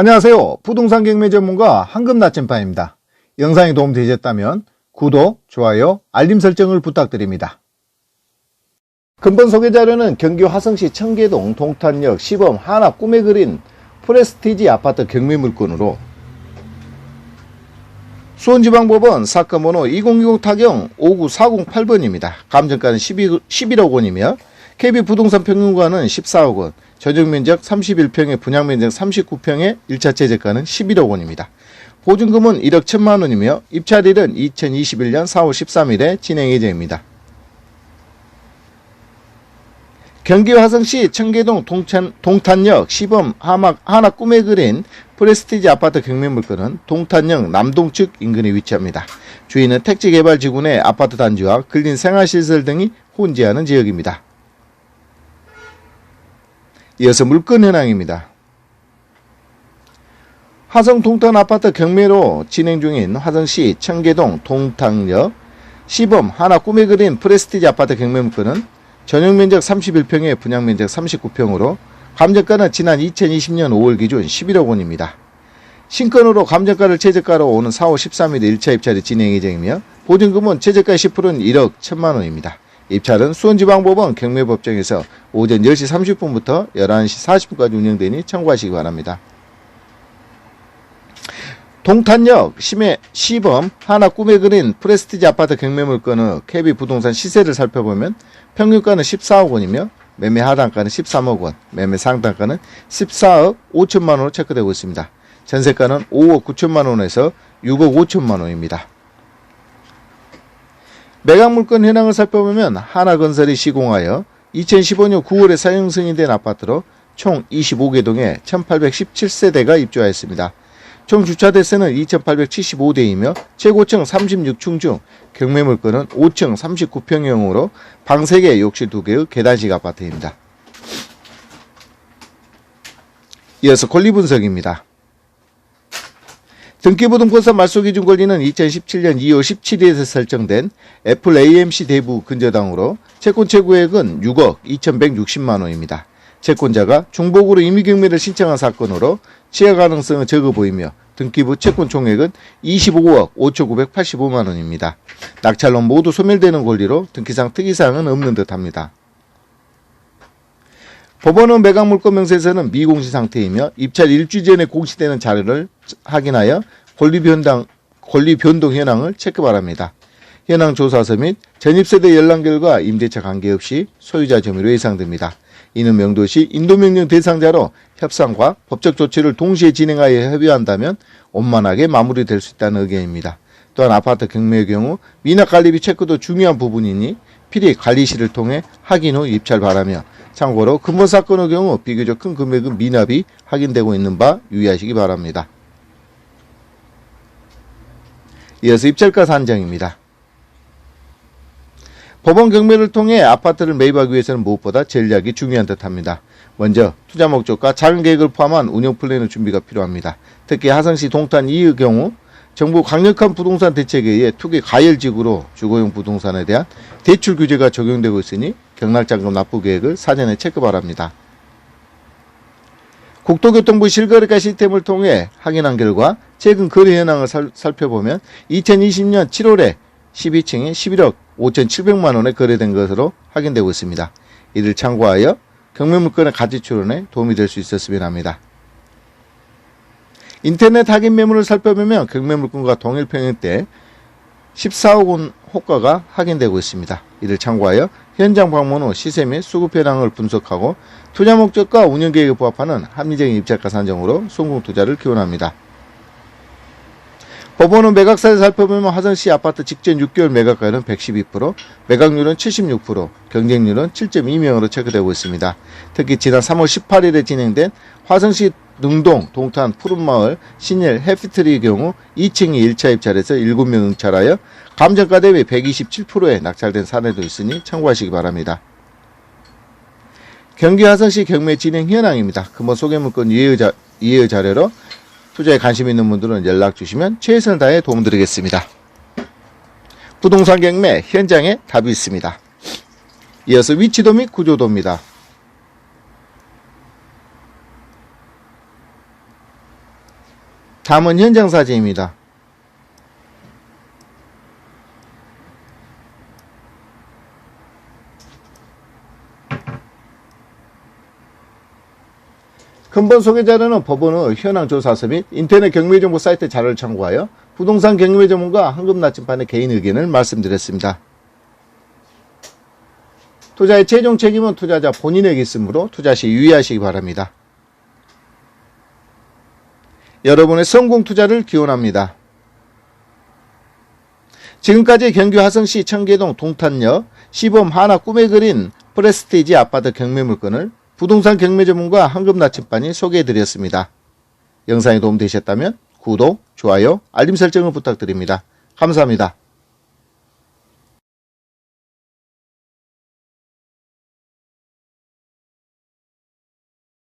안녕하세요. 부동산 경매 전문가 황금 나침반입니다. 영상이 도움되셨다면 구독, 좋아요, 알림 설정을 부탁드립니다. 근본 소개 자료는 경기 화성시 청계동 동탄역 시범 하나 꿈에 그린 프레스티지 아파트 경매 물건으로 수원지방법원 사건 번호 2020 타경 59408번입니다. 감정가는 12, 11억 원이며 KB 부동산 평균가는 14억 원, 전용 면적 31평에 분양 면적 39평에 1차 최저가는 11억 원입니다. 보증금은 1억 1천만 원이며 입찰일은 2021년 4월 13일에 진행 예정입니다. 경기 화성시 청계동 동탄, 동탄역 시범 하막, 하나 꿈에 그린 프레스티지 아파트 경매 물건은 동탄역 남동측 인근에 위치합니다. 주위는 택지개발지구 내 아파트 단지와 근린 생활시설 등이 혼재하는 지역입니다. 이어서 물건 현황입니다. 화성 동탄 아파트 경매로 진행 중인 화성시 청계동 동탄역 시범 하나 꿈에 그린 프레스티지 아파트 경매 물건은 전용 면적 31평에 분양 면적 39평으로 감정가는 지난 2020년 5월 기준 11억 원입니다. 신건으로 감정가를 최저가로 오는 4월 13일 1차 입찰이 진행 예정이며 보증금은 최저가 10%는 1억 1천만 원입니다. 입찰은 수원지방법원 경매법정에서 오전 10시 30분부터 11시 40분까지 운영되니 참고하시기 바랍니다. 동탄역 심해 시범 하나 꿈에 그린 프레스티지 아파트 경매 물건의 KB 부동산 시세를 살펴보면 평균가는 14억 원이며 매매 하단가는 13억 원, 매매 상단가는 14억 5천만 원으로 체크되고 있습니다. 전세가는 5억 9천만 원에서 6억 5천만 원입니다. 매각 물건 현황을 살펴보면 하나건설이 시공하여 2015년 9월에 사용 승인된 아파트로 총 25개 동에 1817세대가 입주하였습니다. 총 주차 대수는 2875대이며 최고층 36층 중 경매 물건은 5층 39평형으로 방 3개, 욕실 2개의 계단식 아파트입니다. 이어서 권리 분석입니다. 등기부등본사 말소기준 권리는 2017년 2월 17일에서 설정된 애플 AMC 대부 근저당으로 채권 최고액은 6억 2160만 원입니다. 채권자가 중복으로 임의경매를 신청한 사건으로 취하 가능성은 적어 보이며 등기부 채권 총액은 25억 5,985만 원입니다. 낙찰론 모두 소멸되는 권리로 등기상 특이사항은 없는 듯합니다. 법원은 매각 물건 명세서는 미공시 상태이며 입찰 일주 전에 공시되는 자료를 확인하여 권리 변동, 권리 변동 현황을 체크 바랍니다. 현황 조사서 및 전입세대 연락 결과 임대차 관계없이 소유자 점유로 예상됩니다. 이는 명도시 인도명령 대상자로 협상과 법적 조치를 동시에 진행하여 협의한다면 원만하게 마무리될 수 있다는 의견입니다. 또한 아파트 경매의 경우 미납 관리비 체크도 중요한 부분이니 필히 관리실을 통해 확인 후 입찰 바라며 참고로 근본 사건의 경우 비교적 큰 금액의 미납이 확인되고 있는 바 유의하시기 바랍니다. 이어서 입찰가 산정입니다. 법원 경매를 통해 아파트를 매입하기 위해서는 무엇보다 전략이 중요한 듯합니다. 먼저 투자 목적과 작은 계획을 포함한 운영 플랜의 준비가 필요합니다. 특히 하성시 동탄 2의 경우 정부 강력한 부동산 대책에 의해 투기 가열직으로 주거용 부동산에 대한 대출 규제가 적용되고 있으니 경락자금 납부 계획을 사전에 체크 바랍니다. 국토교통부 실거래가 시스템을 통해 확인한 결과 최근 거래 현황을 살, 살펴보면 2020년 7월에 12층에 11억 5,700만 원에 거래된 것으로 확인되고 있습니다. 이를 참고하여 경매물건의 가치 추론에 도움이 될 수 있었으면 합니다. 인터넷 확인 매물을 살펴보면 경매물건과 동일 평형때 14억 원 호가가 확인되고 있습니다. 이를 참고하여 현장 방문 후 시세 및 수급 현황을 분석하고 투자 목적과 운영 계획에 부합하는 합리적인 입찰가 산정으로 성공 투자를 기원합니다. 법원은 매각사를 살펴보면 화성시 아파트 직전 6개월 매각가율은 112%, 매각률은 76%, 경쟁률은 7.2명으로 체크되고 있습니다. 특히 지난 3월 18일에 진행된 화성시 능동, 동탄, 푸른마을, 신일, 해피트리의 경우 2층이 1차 입찰에서 7명 응찰하여 감정가 대비 127%에 낙찰된 사례도 있으니 참고하시기 바랍니다. 경기 화성시 경매 진행 현황입니다. 금번 자, 이해의 자료로 투자에 관심 있는 분들은 연락 주시면 최선을 다해 도움드리겠습니다. 부동산 경매 현장에 답이 있습니다. 이어서 위치도 및 구조도입니다. 잠원 현장 사진입니다. 근본 소개 자료는 법원의 현황 조사서 및 인터넷 경매 정보 사이트 자료를 참고하여 부동산 경매 전문가 황금 나침반의 개인 의견을 말씀드렸습니다. 투자의 최종 책임은 투자자 본인에게 있으므로 투자 시 유의하시기 바랍니다. 여러분의 성공 투자를 기원합니다. 지금까지 경기 화성시 청계동 동탄역 시범 하나 꿈에 그린 프레스티지 아파트 경매 물건을 부동산 경매 전문가 황금 나침반이 소개해드렸습니다. 영상이 도움되셨다면 구독, 좋아요, 알림 설정을 부탁드립니다. 감사합니다.